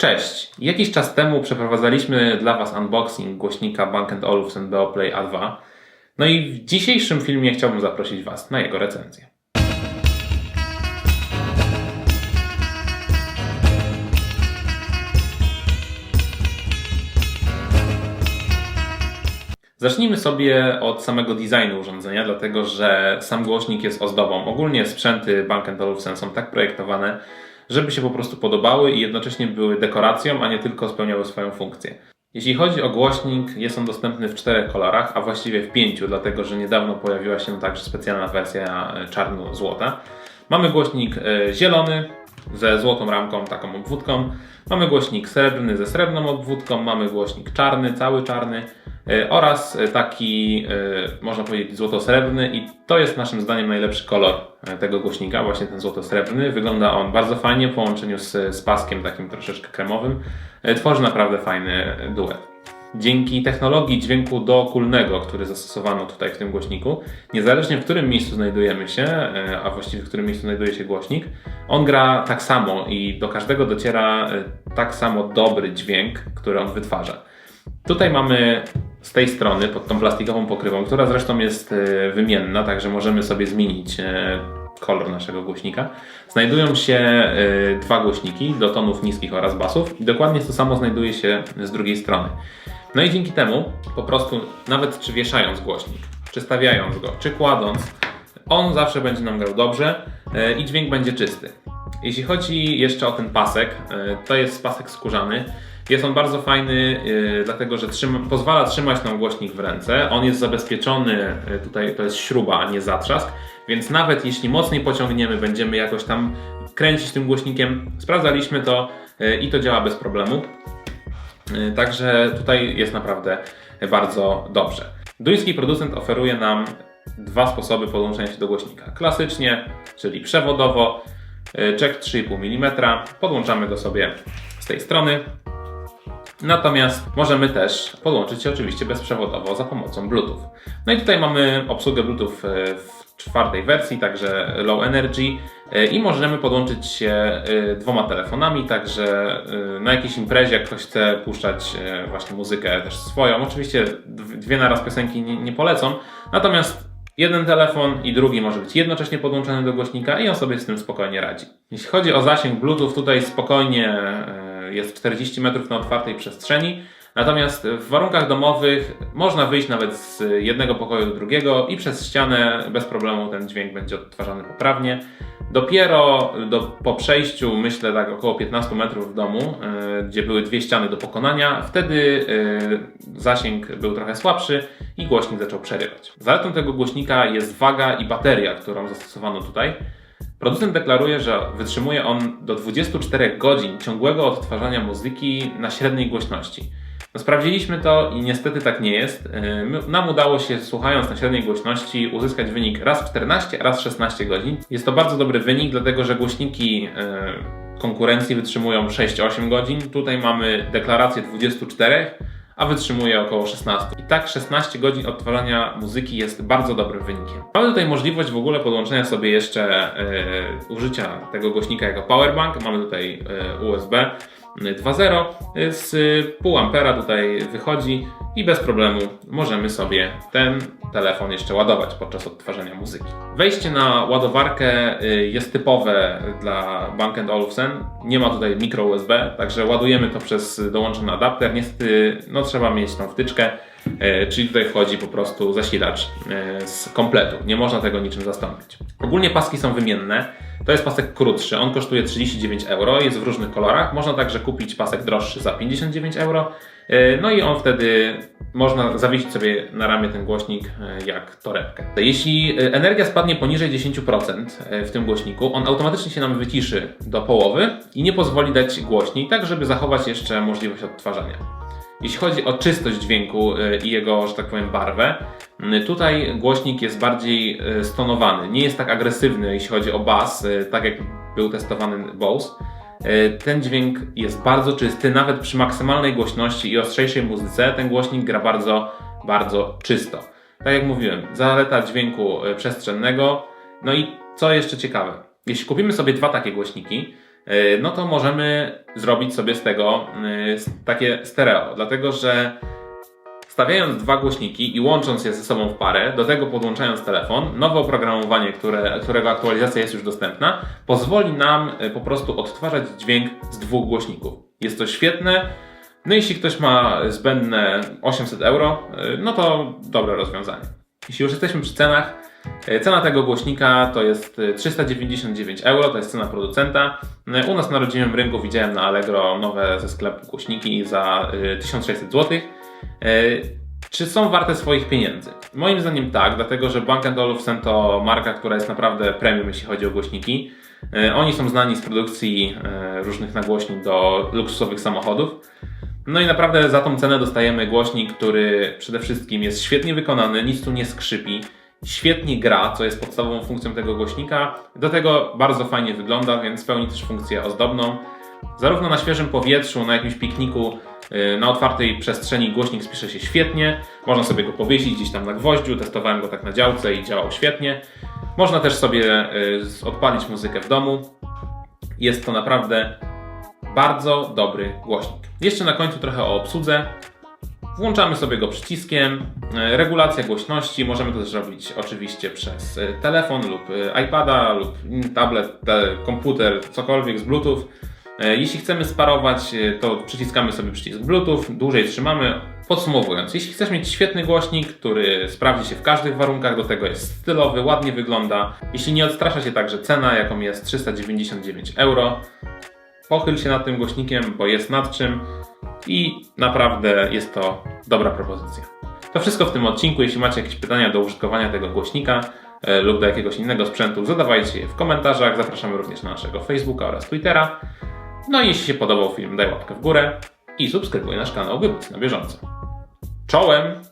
Cześć! Jakiś czas temu przeprowadzaliśmy dla Was unboxing głośnika Bang Olufsen Beoplay A2. No i w dzisiejszym filmie chciałbym zaprosić Was na jego recenzję. Zacznijmy sobie od samego designu urządzenia, dlatego że sam głośnik jest ozdobą. Ogólnie sprzęty Bang Olufsen są tak projektowane, żeby się po prostu podobały i jednocześnie były dekoracją, a nie tylko spełniały swoją funkcję. Jeśli chodzi o głośnik, jest on dostępny w czterech kolorach, a właściwie w pięciu, dlatego że niedawno pojawiła się także specjalna wersja e, czarno-złota. Mamy głośnik e, zielony ze złotą ramką, taką obwódką. Mamy głośnik srebrny ze srebrną obwódką, mamy głośnik czarny, cały czarny e, oraz taki, można powiedzieć, złoto-srebrny i to jest naszym zdaniem najlepszy kolor tego głośnika, właśnie ten złoto-srebrny. Wygląda on bardzo fajnie w połączeniu z, z paskiem takim troszeczkę kremowym. Tworzy naprawdę fajny duet. Dzięki technologii dźwięku dookulnego, który zastosowano tutaj w tym głośniku, niezależnie w którym miejscu znajdujemy się, a właściwie w którym miejscu znajduje się głośnik, on gra tak samo i do każdego dociera tak samo dobry dźwięk, który on wytwarza. Tutaj mamy z tej strony, pod tą plastikową pokrywą, która zresztą jest wymienna, także możemy sobie zmienić kolor naszego głośnika, znajdują się dwa głośniki do tonów niskich oraz basów i dokładnie to samo znajduje się z drugiej strony. No i dzięki temu po prostu nawet czy wieszając głośnik, czy stawiając go, czy kładąc, on zawsze będzie nam grał dobrze i dźwięk będzie czysty. Jeśli chodzi jeszcze o ten pasek, to jest pasek skórzany. Jest on bardzo fajny, dlatego że trzyma, pozwala trzymać nam głośnik w ręce. On jest zabezpieczony, tutaj to jest śruba, a nie zatrzask, więc nawet jeśli mocniej pociągniemy, będziemy jakoś tam kręcić tym głośnikiem. Sprawdzaliśmy to i to działa bez problemu. Także tutaj jest naprawdę bardzo dobrze. Duński producent oferuje nam dwa sposoby podłączenia się do głośnika. Klasycznie, czyli przewodowo, jack 3,5 mm. Podłączamy go sobie z tej strony. Natomiast możemy też podłączyć się oczywiście bezprzewodowo za pomocą Bluetooth. No i tutaj mamy obsługę Bluetooth w czwartej wersji, także Low Energy i możemy podłączyć się dwoma telefonami, także na jakiejś imprezie, jak ktoś chce puszczać właśnie muzykę też swoją, oczywiście dwie naraz piosenki nie, nie polecą, natomiast jeden telefon i drugi może być jednocześnie podłączony do głośnika i on sobie z tym spokojnie radzi. Jeśli chodzi o zasięg Bluetooth, tutaj spokojnie jest 40 metrów na otwartej przestrzeni. Natomiast w warunkach domowych można wyjść nawet z jednego pokoju do drugiego i przez ścianę bez problemu ten dźwięk będzie odtwarzany poprawnie. Dopiero do, po przejściu, myślę tak około 15 metrów w domu, yy, gdzie były dwie ściany do pokonania, wtedy yy, zasięg był trochę słabszy i głośnik zaczął przerywać. Zaletą tego głośnika jest waga i bateria, którą zastosowano tutaj. Producent deklaruje, że wytrzymuje on do 24 godzin ciągłego odtwarzania muzyki na średniej głośności. No, sprawdziliśmy to i niestety tak nie jest. Nam udało się, słuchając na średniej głośności, uzyskać wynik raz w 14, raz 16 godzin. Jest to bardzo dobry wynik, dlatego że głośniki konkurencji wytrzymują 6-8 godzin. Tutaj mamy deklarację 24 a wytrzymuje około 16. I tak 16 godzin odtwarzania muzyki jest bardzo dobrym wynikiem. Mamy tutaj możliwość w ogóle podłączenia sobie jeszcze e, użycia tego głośnika jako powerbank. Mamy tutaj e, USB 2.0 z pół ampera tutaj wychodzi i bez problemu możemy sobie ten telefon jeszcze ładować podczas odtwarzania muzyki. Wejście na ładowarkę y, jest typowe dla Bang Olufsen. Nie ma tutaj mikro USB, także ładujemy to przez dołączony adapter. Niestety no, trzeba mieć tą wtyczkę, y, czyli tutaj wchodzi po prostu zasilacz y, z kompletu. Nie można tego niczym zastąpić. Ogólnie paski są wymienne. To jest pasek krótszy, on kosztuje 39 euro, jest w różnych kolorach. Można także kupić pasek droższy za 59 euro. No i on wtedy można zawiesić sobie na ramię ten głośnik e, jak torebkę. Jeśli e, energia spadnie poniżej 10% e, w tym głośniku, on automatycznie się nam wyciszy do połowy i nie pozwoli dać głośniej, tak żeby zachować jeszcze możliwość odtwarzania. Jeśli chodzi o czystość dźwięku i jego, że tak powiem, barwę, tutaj głośnik jest bardziej stonowany. Nie jest tak agresywny, jeśli chodzi o bas, tak jak był testowany Bose E, ten dźwięk jest bardzo czysty, nawet przy maksymalnej głośności i ostrzejszej muzyce ten głośnik gra bardzo, bardzo czysto. Tak jak mówiłem, zaleta dźwięku e, przestrzennego. No i co jeszcze ciekawe, jeśli kupimy sobie dwa takie głośniki, e, no to możemy zrobić sobie z tego e, takie stereo, dlatego że stawiając dwa głośniki i łącząc je ze sobą w parę, do tego podłączając telefon, nowe oprogramowanie, które, którego aktualizacja jest już dostępna, pozwoli nam e, po prostu odtwarzać dźwięk z dwóch głośników. Jest to świetne. No jeśli ktoś ma zbędne 800 euro, e, no to dobre rozwiązanie. Jeśli już jesteśmy przy cenach, e, cena tego głośnika to jest e, 399 euro, to jest cena producenta. E, U nas na rodzimym rynku widziałem na Allegro nowe ze sklepu głośniki za e, 1600 zł. E, Czy są warte swoich pieniędzy? Moim zdaniem tak, dlatego że Bang Olufsen to marka, która jest naprawdę premium, jeśli chodzi o głośniki. E, Oni są znani z produkcji e, różnych nagłośni do luksusowych samochodów. No i naprawdę za tą cenę dostajemy głośnik, który przede wszystkim jest świetnie wykonany, nic tu nie skrzypi, świetnie gra, co jest podstawową funkcją tego głośnika. Do tego bardzo fajnie wygląda, więc spełni też funkcję ozdobną. Zarówno na świeżym powietrzu, na jakimś pikniku, yy, na otwartej przestrzeni głośnik spisze się świetnie. Można sobie go powiesić gdzieś tam na gwoździu, testowałem go tak na działce i działał świetnie. Można też sobie yy, odpalić muzykę w domu. Jest to naprawdę bardzo dobry głośnik. Jeszcze na końcu trochę o obsłudze. Włączamy sobie go przyciskiem. E, Regulacja głośności możemy to też robić oczywiście przez e, telefon lub e, iPada lub tablet, te, komputer, cokolwiek z Bluetooth. Jeśli chcemy sparować, to przyciskamy sobie przycisk Bluetooth, dłużej trzymamy. Podsumowując, jeśli chcesz mieć świetny głośnik, który sprawdzi się w każdych warunkach, do tego jest stylowy, ładnie wygląda, jeśli nie odstrasza się także cena, jaką jest 399 euro, pochyl się nad tym głośnikiem, bo jest nad czym i naprawdę jest to dobra propozycja. To wszystko w tym odcinku. Jeśli macie jakieś pytania do użytkowania tego głośnika e, lub do jakiegoś innego sprzętu, zadawajcie je w komentarzach. Zapraszamy również na naszego Facebooka oraz Twittera. No i jeśli się podobał film, daj łapkę w górę i subskrybuj nasz kanał, by być na bieżąco. Czołem!